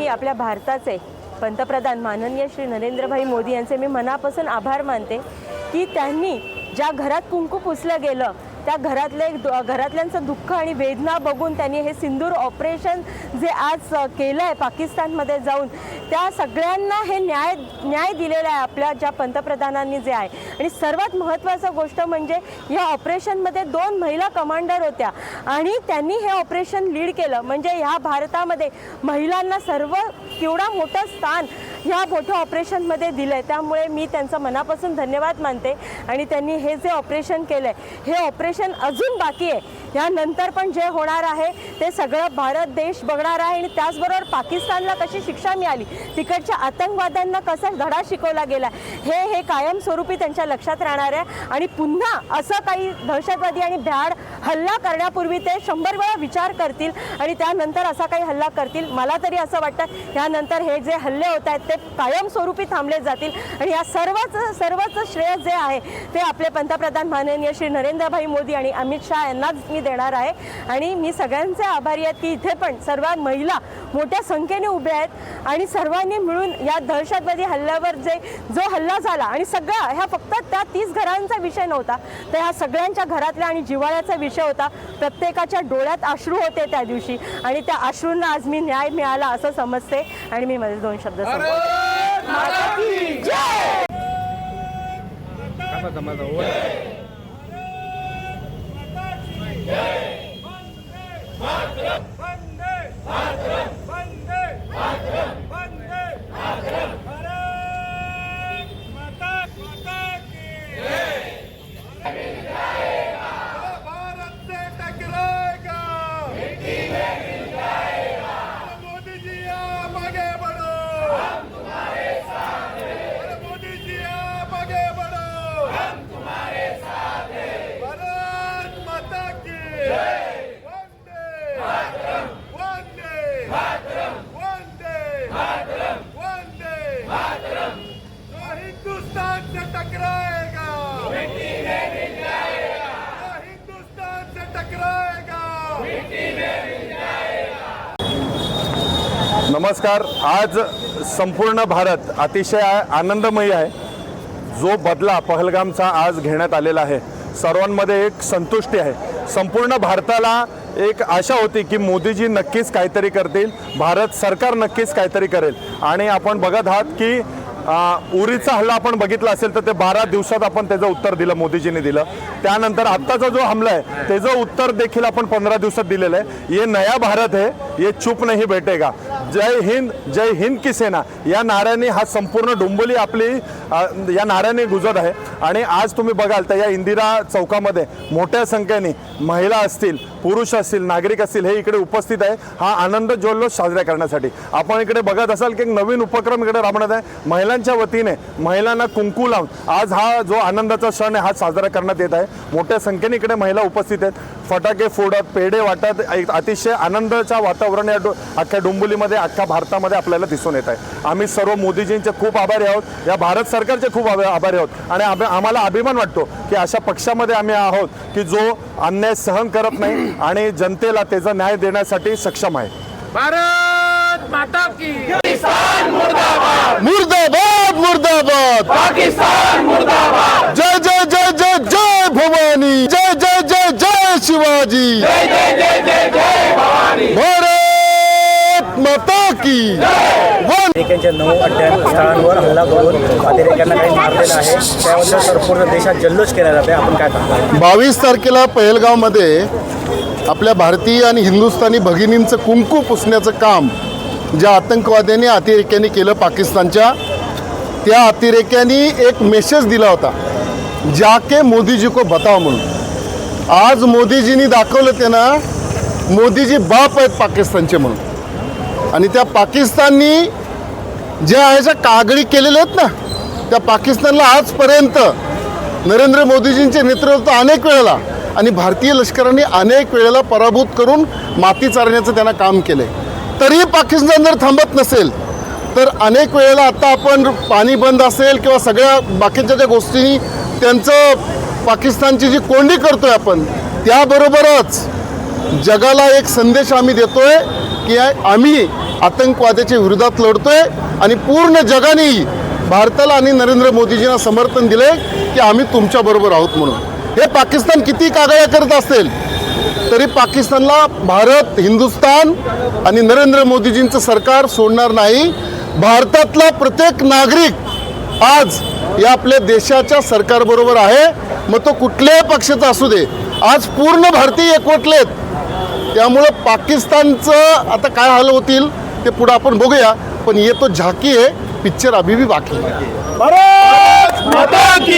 मी आपल्या भारताचे पंतप्रधान माननीय श्री नरेंद्रभाई मोदी यांचे मी मनापासून आभार मानते की त्यांनी ज्या घरात कुंकू पुसलं गेलं त्या घरातले घरातल्यांचं दुःख आणि वेदना बघून त्यांनी हे सिंदूर ऑपरेशन जे आज केलं आहे पाकिस्तानमध्ये जाऊन त्या सगळ्यांना हे न्याय न्याय दिलेला आहे आपल्या ज्या पंतप्रधानांनी जे आहे. आणि सर्वात महत्त्वाचं गोष्ट म्हणजे या ऑपरेशनमध्ये दोन महिला कमांडर होत्या आणि त्यांनी हे ऑपरेशन लीड केलं. म्हणजे ह्या भारतामध्ये महिलांना सर्व केवढा मोठं स्थान ह्या मोठ्या ऑपरेशनमध्ये दिलं आहे त्यामुळे मी त्यांचं मनापासून धन्यवाद मानते. आणि त्यांनी हे जे ऑपरेशन केलं आहे हे ऑपरेशन अजून बाकी आहे. यानंतर पण जे होणार आहे ते सगळं भारत देश बघणार आहे. आणि त्याचबरोबर पाकिस्तानला कशी शिक्षा मिळाली तिकडच्या आतंकवाद्यांना कसा धडा शिकवला गेला हे हे कायमस्वरूपी त्यांच्या लक्षात राहणार आहे. आणि पुन्हा असं काही दहशतवादी आणि भ्याड हल्ला करण्यापूर्वी ते शंभर वेळा विचार करतील आणि त्यानंतर असा काही हल्ला करतील. मला तरी असं वाटतं ह्यानंतर हे जे हल्ले होत आहेत ते कायमस्वरूपी थांबले जातील. आणि या सर्वच सर्वच श्रेय जे आहे ते आपले पंतप्रधान माननीय श्री नरेंद्रभाई मोदी आणि अमित शहा यांनाच मी देणार आहे. आणि मी सगळ्यांचे आभारी आहेत की इथे पण सर्व महिला मोठ्या संख्येने उभ्या आहेत. आणि सर्वांनी मिळून या दहशतवादी हल्ल्यावर जे जो हल्ला झाला आणि सगळा ह्या फक्त त्या तीस घरांचा विषय नव्हता. तर ह्या सगळ्यांच्या घरातल्या आणि जिव्हाळ्याचा विषय होता. प्रत्येकाच्या डोळ्यात अश्रू होते त्या दिवशी. आणि त्या अश्रूंना आज मी न्याय मिळाला असं समजते. आणि मी माझे दोन शब्द संपवते. नमस्कार. आज संपूर्ण भारत अतिशय आनंदमयी आहे. जो बदला पहलगामचा आज घेण्यात आलेला आहे. सर्वांमध्ये एक संतुष्टी आहे. संपूर्ण भारताला एक आशा होती की मोदीजी नक्कीच काहीतरी करतील. भारत सरकार नक्कीच काहीतरी करेल. आणि आपण बघत आहात की उरीचा हल्ला आपण बघितला असेल तर ते बारा दिवसात आपण त्याचं उत्तर दिलं मोदीजींनी दिलं. त्यानंतर आत्ताचा जो हमला आहे त्याचं उत्तर देखील आपण पंधरा दिवसात दिलेलं आहे. ये नया भारत आहे ये चुप नाही भेटेगा जय हिंद जय हिंद की सेना. या नाऱ्याने हा संपूर्ण डोंबोली आपली या नाऱ्याने गुजत आहे. आणि आज तुम्ही बघाल तर या इंदिरा चौकामध्ये मोठ्या संख्येने महिला असतील पुरुष असतील नागरिक असतील हे इकडे उपस्थित आहे. हा आनंद जल्लोष साजरा करण्यासाठी. आपण इकडे बघत असाल की एक नवीन उपक्रम इकडे राबवण्यात आहे. महिलांच्या वतीने महिलांना कुंकू लावून आज हा जो आनंदाचा सण आहे हा साजरा करण्यात येत आहे. मोठ्या संख्येने इकडे महिला उपस्थित आहेत. फटाके फोडत पेढे वाटत एक अतिशय आनंदाच्या वातावरण या डो अख्ख्या डोंबुलीमध्ये अख्ख्या भारतामध्ये आपल्याला दिसून येत आहे. आम्ही सर्व मोदीजींचे खूप आभारी आहोत. या भारत सरकारचे खूप आभारी आहोत. आणि आभ- आम्हाला अभिमान वाटतो की अशा पक्षामध्ये आम्ही आहोत की जो अन्याय सहन करत नाही आणि जनतेला त्याचा न्याय देण्यासाठी सक्षम आहे. भारत माता की मुर्दाबाद. मुर्दाबाद पाकिस्तान मुर्दाबाद. जय जय जय जय जय भवानी. जय जय जय जय शिवाजी. जय जय जय जय जय भवानी. भारत माता की वन अतिरेक्यांच्या नऊ अड्ड्यांवर हल्ला करून अतिरेक्यांना काही मारलेलं आहे. त्याबद्दल संपूर्ण देशात जल्लोष केला जाते आपण काय बावीस तारखेला पहलगावमध्ये आपल्या भारतीय आणि हिंदुस्थानी भगिनींचं कुंकू पुसण्याचं काम ज्या आतंकवाद्यांनी अतिरेक्यांनी केलं पाकिस्तानच्या त्या अतिरेक्यांनी एक मेसेज दिला होता. जाके मोदीजी को बताव म्हणून आज मोदीजींनी दाखवलं त्यांना मोदीजी बाप आहेत पाकिस्तानचे म्हणून. आणि त्या पाकिस्ताननी ज्या ह्याच्या कागडी केलेल्या आहेत ना त्या पाकिस्तानला आजपर्यंत नरेंद्र मोदीजींचे नेतृत्व अनेक वेळेला आणि भारतीय लष्कराने अनेक वेळेला पराभूत करून माती चारण्याचं त्यांना काम केलं आहे तरीही पाकिस्तान जर थांबत नसेल तर अनेक वेळेला आता आपण पाणी बंद असेल किंवा सगळ्या बाकीच्या ज्या गोष्टी त्यांचं पाकिस्तानची जी कोंडी करतो आहे आपण त्याबरोबरच जगाला एक संदेश आम्ही देतो आहे की आम्ही आतंकवादाच्या विरोधात लढतोय आणि पूर्ण जगाने भारताला आणि नरेंद्र मोदीजींना समर्थन दिले की आम्ही तुमच्याबरोबर आहोत म्हणून. हे पाकिस्तान किती कागाळ्या करत असेल तरी पाकिस्तानला भारत हिंदुस्तान आणि नरेंद्र मोदीजींचं सरकार सोडणार नाही. भारतातला प्रत्येक नागरिक आज या आपल्या देशाच्या सरकारबरोबर आहे. मग तो कुठल्याही पक्षाचा असू दे आज पूर्ण भारतीय एकवटलेत. त्यामुळं पाकिस्तानचं आता काय हाल होतील? ते पुढं आपण बघूया पण ये तो झाकी आहे पिक्चर अभी भी बाकी है